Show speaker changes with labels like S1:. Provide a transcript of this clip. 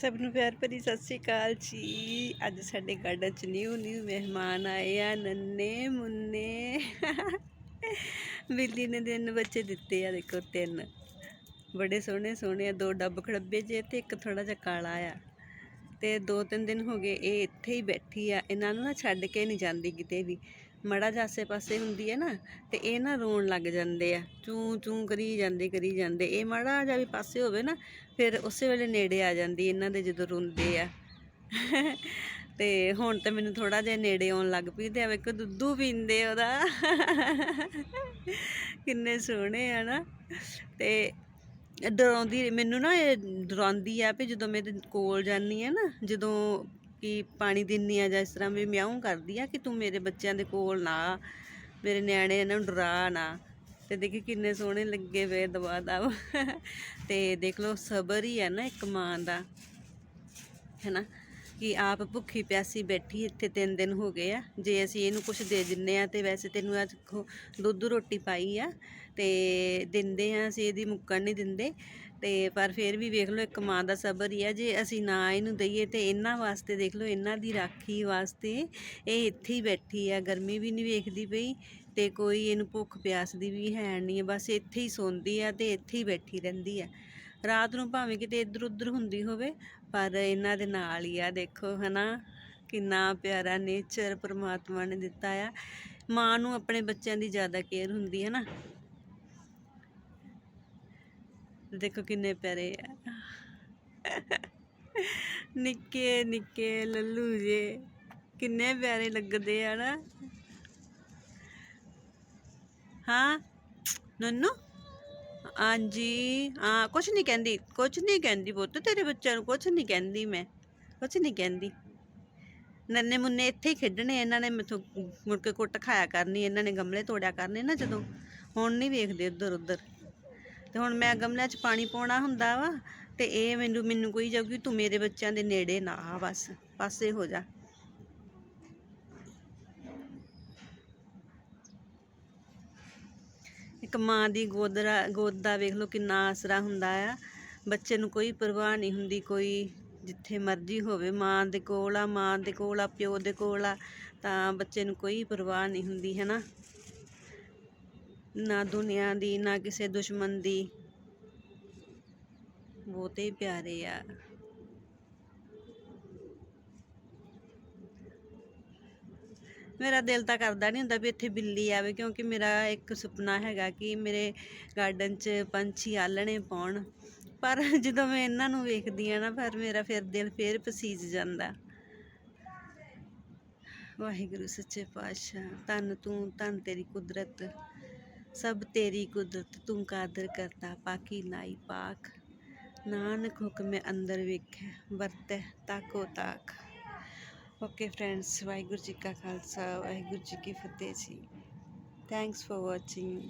S1: ਸਭ ਨੂੰ ਪਿਆਰ ਭਰੀ ਸਤਿ ਸ੍ਰੀ ਅਕਾਲ ਜੀ। ਅੱਜ ਸਾਡੇ ਗਾਰਡਨ ਚ ਨਿਊ ਨਿਊ ਮਹਿਮਾਨ ਆਏ ਆ, ਨੰਨੇ ਮੁੰਨੇ। ਬਿੱਲੀ ਨੇ ਤਿੰਨ ਬੱਚੇ ਦਿੱਤੇ ਆ, ਦੇਖੋ ਤਿੰਨ। ਬੜੇ ਸੋਹਣੇ ਸੋਹਣੇ ਆ, ਦੋ ਡੱਬ ਖੜੱਬੇ ਜੇ ਤੇ ਇੱਕ ਥੋੜਾ ਜਿਹਾ ਕਾਲਾ ਆ। ਤੇ ਦੋ ਤਿੰਨ ਦਿਨ ਹੋ ਗਏ, ਇਹ ਇੱਥੇ ਹੀ ਬੈਠੀ ਆ। ਇਹਨਾਂ ਨੂੰ ਨਾ ਛੱਡ ਕੇ ਨਹੀਂ ਜਾਂਦੀ ਕਿਤੇ ਵੀ। ਮੜਾ ਜਿਹਾ ਆਸੇ ਪਾਸੇ ਹੁੰਦੀ ਹੈ ਨਾ, ਤੇ ਇਹ ਨਾ ਰੋਣ ਲੱਗ ਜਾਂਦੇ ਆ। ਚੂੰ ਚੂੰ ਕਰੀ ਜਾਂਦੇ ਕਰੀ ਜਾਂਦੇ। ਇਹ ਮੜਾ ਜਿਹਾ ਵੀ ਪਾਸੇ ਹੋਵੇ ਨਾ, ਫਿਰ ਉਸੇ ਵੇਲੇ ਨੇੜੇ ਆ ਜਾਂਦੀ ਇਹਨਾਂ ਦੇ ਜਦੋਂ ਰੋਂਦੇ ਆ। ਤੇ ਹੁਣ ਤਾਂ ਮੈਨੂੰ ਥੋੜਾ ਜਿਹਾ ਨੇੜੇ ਆਉਣ ਲੱਗ ਪਈ ਤੇ ਵੇਖੋ ਦੁੱਧੂ ਪੀਂਦੇ ਉਹਦਾ। ਕਿੰਨੇ ਸੋਹਣੇ ਆ ਨਾ। ਤੇ ਡਰਾਉਂਦੀ, ਮੈਨੂੰ ਨਾ ਇਹ ਡਰਾਉਂਦੀ ਆ ਵੀ ਜਦੋਂ ਮੇਰੇ ਕੋਲ ਜਾਂਦੀ ਆ ਨਾ, ਜਦੋਂ ਕਿ ਪਾਣੀ ਦਿੰਨੀ ਆ ਜਾਂ ਇਸ ਤਰ੍ਹਾਂ ਵੀ ਮਿਆਉਂ ਕਰਦੀ ਆ ਕਿ ਤੂੰ ਮੇਰੇ ਬੱਚਿਆਂ ਦੇ ਕੋਲ ਨਾ ਮੇਰੇ ਨਿਆਣੇ ਇਹਨਾਂ ਨੂੰ ਡਰਾ ਨਾ। ਤੇ ਦੇਖੀ ਕਿੰਨੇ ਸੋਹਣੇ ਲੱਗੇ ਵੇ ਦਵਾ ਦਵ। ਤੇ ਦੇਖ ਲਓ ਸਬਰ ਹੀ ਹੈ ਨਾ ਇੱਕ ਮਾਂ ਦਾ, ਹੈਨਾ? ਕਿ ਆਪ ਭੁੱਖੀ ਪਿਆਸੀ ਬੈਠੀ ਇੱਥੇ ਤਿੰਨ ਦਿਨ ਹੋ ਗਏ ਆ। ਜੇ ਅਸੀਂ ਇਹਨੂੰ ਕੁਝ ਦੇ ਦਿੰਨੇ ਆ ਤੇ ਵੈਸੇ ਤੈਨੂੰ ਅੱਜ ਦੇਖੋ ਦੁੱਧ ਰੋਟੀ ਪਾਈ ਆ ਤੇ ਦਿੰਦੇ ਆ ਅਸੀਂ, ਇਹਦੀ ਮੁੱਕਣ ਨਹੀਂ ਦਿੰਦੇ। ਤੇ ਪਰ ਫਿਰ ਵੀ ਵੇਖ ਲਓ, ਇੱਕ ਮਾਂ ਦਾ ਸਬਰ ਹੀ ਆ। ਜੇ ਅਸੀਂ ਨਾ ਇਹਨੂੰ ਦਈਏ ਤੇ ਇਹਨਾਂ ਵਾਸਤੇ ਦੇਖ ਲਓ, ਇਹਨਾਂ ਦੀ ਰਾਖੀ ਵਾਸਤੇ ਇਹ ਇੱਥੇ ਹੀ ਬੈਠੀ ਆ। ਗਰਮੀ ਵੀ ਨਹੀਂ ਵੇਖਦੀ ਪਈ ਤੇ ਕੋਈ ਇਹਨੂੰ ਭੁੱਖ ਪਿਆਸ ਦੀ ਵੀ ਹੈ ਨਹੀਂ ਬਸ ਇੱਥੇ ਹੀ ਸੌਂਦੀ ਆ ਤੇ ਇੱਥੇ ਹੀ ਬੈਠੀ ਰਹਿੰਦੀ ਆ। ਰਾਤ ਨੂੰ ਭਾਵੇਂ ਕਿਤੇ ਇੱਧਰ ਉੱਧਰ ਹੁੰਦੀ ਹੋਵੇ, ਪਰ ਇਹਨਾਂ ਦੇ ਨਾਲ ਹੀ ਆ, ਦੇਖੋ ਹਨਾ, ਕਿੰਨਾ ਪਿਆਰਾ ਨੇਚਰ ਪ੍ਰਮਾਤਮਾ ਨੇ ਦਿੱਤਾ ਆ। ਮਾਂ ਨੂੰ ਆਪਣੇ ਬੱਚਿਆਂ ਦੀ ਜ਼ਿਆਦਾ ਕੇਅਰ ਹੁੰਦੀ ਹੈ ਨਾ। ਦੇਖੋ ਕਿੰਨੇ ਪਿਆਰੇ ਆ। ਨਿੱਕੇ ਨਿੱਕੇ ਲੱਲੂ ਜੇ, ਕਿੰਨੇ ਪਿਆਰੇ ਲੱਗਦੇ ਆ ਨਾ। ਹਾਂ, ਨੰਨੂ? ਹਾਂਜੀ, ਹਾਂ, ਕੁਛ ਨਹੀਂ ਕਹਿੰਦੀ, ਕੁਛ ਨਹੀਂ ਕਹਿੰਦੀ ਪੁੱਤ ਤੇਰੇ ਬੱਚਿਆਂ ਨੂੰ, ਕੁਛ ਨਹੀਂ ਕਹਿੰਦੀ ਮੈਂ, ਕੁਛ ਨਹੀਂ ਕਹਿੰਦੀ। ਨੰਨੇ ਮੁੰਨੇ ਇੱਥੇ ਹੀ ਖੇਡਣੇ, ਇਹਨਾਂ ਨੇ ਮੈਥੋਂ ਮੁੜ ਕੇ ਕੁੱਟ ਖਾਇਆ ਕਰਨੀ, ਇਹਨਾਂ ਨੇ ਗਮਲੇ ਤੋੜਿਆ ਕਰਨੇ ਨਾ ਜਦੋਂ, ਹੁਣ ਨਹੀਂ ਵੇਖਦੇ ਉੱਧਰ ਉੱਧਰ। ਤੇ ਹੁਣ ਮੈਂ ਗਮਲਿਆਂ 'ਚ ਪਾਣੀ ਪਾਉਣਾ ਹੁੰਦਾ ਵਾ, ਤੇ ਇਹ ਮੈਨੂੰ ਮੈਨੂੰ ਕੋਈ ਜਾਊਗੀ, ਤੂੰ ਮੇਰੇ ਬੱਚਿਆਂ ਦੇ ਨੇੜੇ ਨਾ ਆ ਬਸ, ਪਾਸੇ ਹੋ ਜਾ। ਇੱਕ ਮਾਂ ਦੀ ਗੋਦਰਾ, ਗੋਦ ਦਾ ਵੇਖ ਲਓ ਕਿੰਨਾ ਆਸਰਾ ਹੁੰਦਾ ਆ। ਬੱਚੇ ਨੂੰ ਕੋਈ ਪਰਵਾਹ ਨਹੀਂ ਹੁੰਦੀ, ਕੋਈ ਜਿੱਥੇ ਮਰਜ਼ੀ ਹੋਵੇ। ਮਾਂ ਦੇ ਕੋਲ ਆ, ਮਾਂ ਦੇ ਕੋਲ ਆ, ਪਿਓ ਦੇ ਕੋਲ ਆ, ਤਾਂ ਬੱਚੇ ਨੂੰ ਕੋਈ ਪਰਵਾਹ ਨਹੀਂ ਹੁੰਦੀ ਹੈ ਨਾ ਨਾ ਦੁਨੀਆ ਦੀ, ਨਾ ਕਿਸੇ ਦੁਸ਼ਮਣ ਦੀ। ਬਹੁਤੇ ਪਿਆਰੇ ਆ। ਮੇਰਾ ਦਿਲ ਤਾਂ ਕਰਦਾ ਨਹੀਂ ਹੁੰਦਾ ਵੀ ਇੱਥੇ ਬਿੱਲੀ ਆਵੇ, ਕਿਉਂਕਿ ਮੇਰਾ ਇੱਕ ਸੁਪਨਾ ਹੈਗਾ ਕਿ ਮੇਰੇ ਗਾਰਡਨ 'ਚ ਪੰਛੀ ਆਲਣੇ ਪਾਉਣ। ਪਰ ਜਦੋਂ ਮੈਂ ਇਹਨਾਂ ਨੂੰ ਵੇਖਦੀ ਆ ਨਾ ਪਰ ਮੇਰਾ ਫਿਰ ਦਿਲ ਫੇਰ ਪਸੀਜ ਜਾਂਦਾ। ਵਾਹਿਗੁਰੂ, ਸੱਚੇ ਪਾਤਸ਼ਾਹ, ਧੰਨ ਤੂੰ, ਧੰਨ ਤੇਰੀ ਕੁਦਰਤ। ਸਭ ਤੇਰੀ ਕੁਦਰਤ, ਤੂੰ ਕਾਦਰ ਕਰਤਾ ਪਾਕੀ ਨਾਈ ਪਾਕ ਨਾਨਕ ਹੁਕਮੇ ਅੰਦਰ ਵੇਖੈ, ਵਰਤੈ ਤਾਕੋ ਤਾਕ ਓਕੇ ਫਰੈਂਡਸ ਵਾਹਿਗੁਰੂ ਜੀ ਕਾ ਖਾਲਸਾ ਵਾਹਿਗੁਰੂ ਜੀ ਕੀ ਫਤਿਹ ਜੀ ਥੈਂਕਸ ਫॉर ਵਾਚਿੰਗ